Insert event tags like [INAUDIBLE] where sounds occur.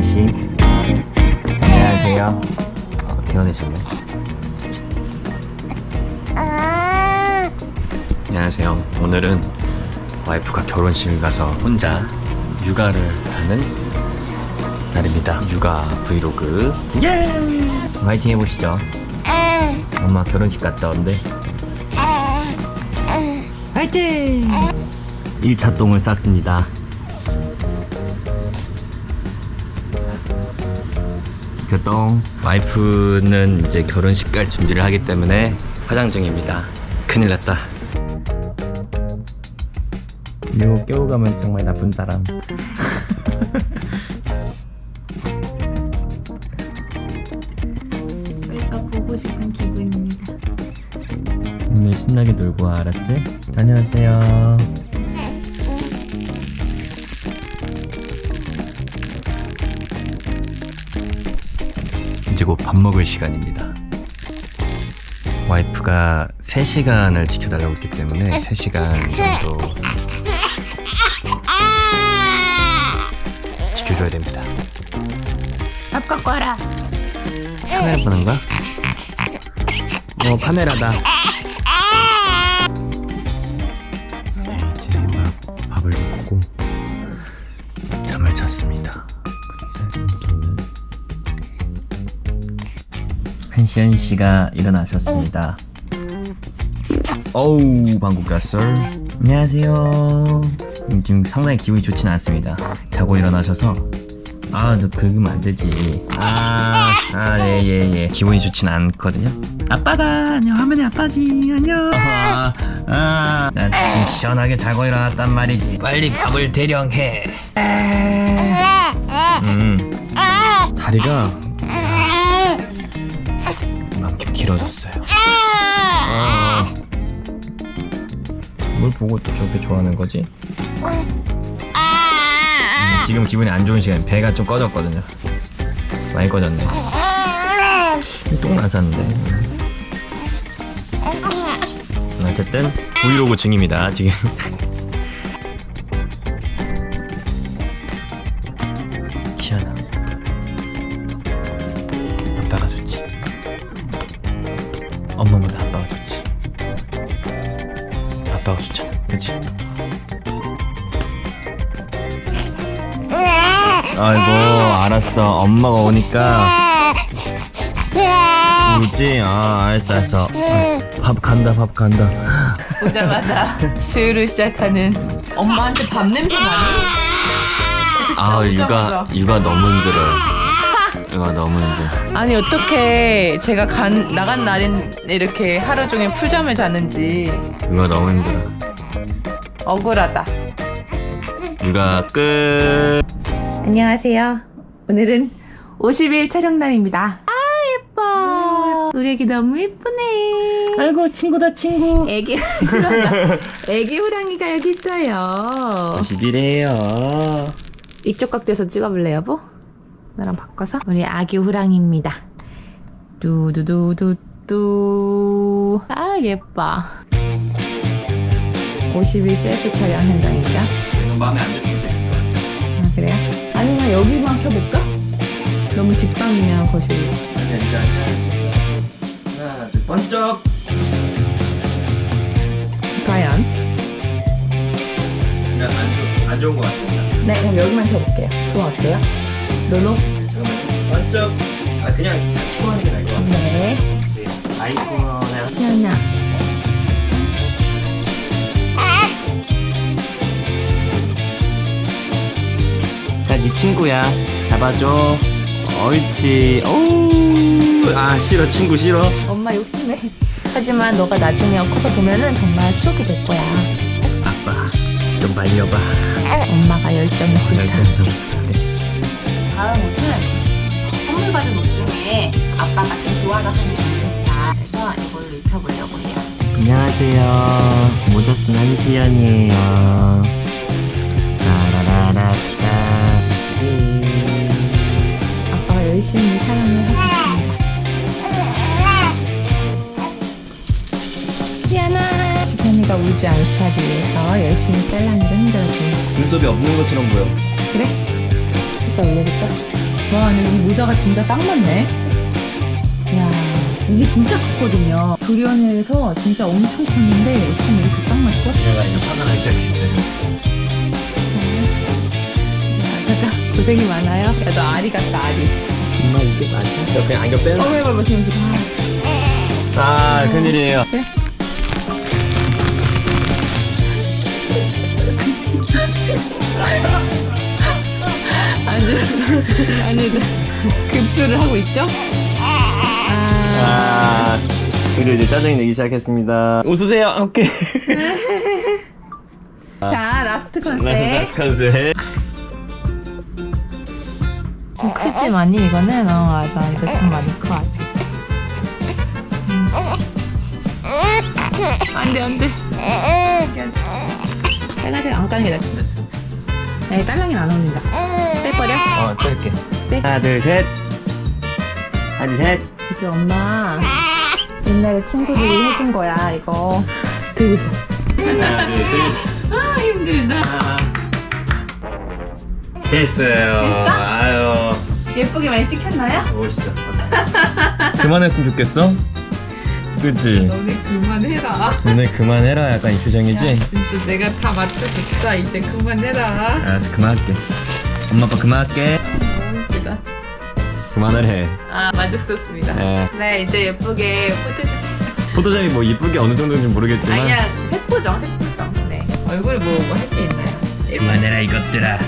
시현 씨. 안녕하세요. 어, 개원해졌네. 안녕하세요. 오늘은 와이프가 결혼식을 가서 혼자 육아를 하는 날입니다. 육아 브이로그. 예! 화이팅 해보시죠. 엄마 결혼식 갔다 온대. 화이팅! 1차 똥을 쌌습니다. 저 똥. 와이프는 이제 결혼식 갈 준비를 하기 때문에 화장 중입니다. 큰일 났다. 이거 깨고 가면 정말 나쁜 사람. 벌써 보고 싶은 기분입니다. 오늘 신나게 놀고 와, 알았지? 다녀오세요. 이제 곧 밥 먹을 시간입니다. 와이프가 3시간을 지켜달라고 했기 때문에 3시간 정도 지켜줘야 됩니다. 밥 갖고 와라. 카메라 보는 거야? 어 카메라다. 이제 막 밥을 먹고 잠을 잤습니다. 한시연 씨가 일어나셨습니다. 어우 방구 꼈어. 안녕하세요. 음, 지금 상당히 기분이 좋진 않습니다. 자고 일어나셔서 아, 너 긁으면 안 되지. 아, 아, 예, 예, 예. 기분이 좋진 않거든요. 아빠다. 안녕. 화면에 아빠지. 안녕. 아, 아, 나 지금 시원하게 자고 일어났단 말이지. 빨리 밥을 대령해. 음, 다리가 이만큼 길어졌어요. 어. 뭘 보고 또 저렇게 좋아하는 거지? 음, 지금 기분이 안 좋은 시간 배가 좀 꺼졌거든요 많이 꺼졌네 똥 나쌌는데 어쨌든 브이로그 중입니다 지금 아빠가 좋잖아 그치? 아이고 알았어 엄마가 오니까 울지? 아 알았어 알았어 밥 간다 밥 간다 오자마자 수유를 시작하는 엄마한테 밥 냄새 나니? 아 육아. 육아 너무 힘들어요 육아 너무 힘들어 아니 어떻게 제가 간 나간 날인 이렇게 하루 종일 풀잠을 자는지 육아 너무 힘들어 억울하다. 육아 끝 안녕하세요. 오늘은 50일 촬영 날입니다. 아 예뻐. 우리 애기 너무 예쁘네. 아이고 친구다 친구 애기 [LAUGHS] 애기 호랑이가 여기 있어요. 50이래요 이쪽 각도에서 찍어볼래 여보? 나랑 바꿔서 우리 아기 호랑이입니다. 뚜두두두뚜 아 예뻐. 50일 셀프 촬영 현장이죠. 마음에 안 들 수도 있을 것 같아 아 그래요? 아니면 여기만 켜볼까? 너무 직방이면 거실이. 일단 하나 둘 번쩍 과연? 그냥 안, 좋, 안 좋은 것 같습니다 네 그럼 여기만 켜볼게요. 그럼 어때요? 잠깐만요 번쩍 아 그냥 키고 하는 게 나을 것 같아 네. 아이콘에 시연아. 자, 네 친구야. 잡아줘. 옳지. 오우. 아, 싫어. 친구 싫어. 엄마 욕심해. 하지만 너가 나중에 커서 보면은 정말 추억이 될 거야. 아빠, 좀 말려봐. 엄마가 열정이 불타. 열정 그래. 다음 옷은 선물 받은 옷 중에 아빠가 제일 좋아하는 옷입니다. 그래서 이걸로 입혀보려고 해요. 안녕하세요. 모자 쓴 한시연이에요. 라라라라따. 아빠가 열심히 사랑을 하겠습니다. 희연아! 희연이가 울지 않게 하기 위해서 열심히 잘라내도 힘들어지네. 눈썹이 없는 것처럼 보여. 그래? 살짝 올려줄까? 와, 근데 이 모자가 진짜 딱 맞네. 야 이게 진짜 컸거든요. 도련에서 진짜 엄청 컸는데 어쩜 이렇게 딱 맞죠? 내가 이거 화가 나기 시작했어요. 야, 진짜 고생이 많아요. 야, 너 아리 같다, 아리. 엄마 이게 맞아? 저 그냥 안경 빼는 어, 해봐봐, 지금. 아, 아 큰일이에요. [LAUGHS] 아주, [LAUGHS] 아니, 급조를 하고 있죠? 아, 아 그리고 이제 짜증이 내기 시작했습니다. 웃으세요. 오케이. [LAUGHS] 자, 라스트 컨셉. 네, 컨셉. 좀 크지 많이 이거는 어 맞아 이거 좀 많이 커 아직 음. 안돼 안돼 빨간색 안 까는 게 낫다 야 딸랑이는 안 어울린다 빼 버려 어. 네. 하나 둘 셋. 하나 둘 셋. 이게 엄마 옛날에 친구들이 해준 거야 이거 들고 있어 하나 둘 셋. 아 힘들다 하나. 됐어요. 됐어? 아유. 예쁘게 많이 찍혔나요? 멋있다. [LAUGHS] 그만했으면 좋겠어. 그치? 너네 그만해라 오늘 그만해라 약간 이 표정이지? 진짜 내가 다 맞춰줬다 이제 그만해라 알았어 그만할게. 엄마 아빠 그만할게. 웃기다 그만을 해. 아 만족스럽습니다. 네. 네 이제 예쁘게 포토샵. 포토샵이 뭐 이쁘게 어느 정도인지 모르겠지만 아니야 색보정 색보정. 네 얼굴 뭐뭐 할게 있나요? 그만해라 이것들아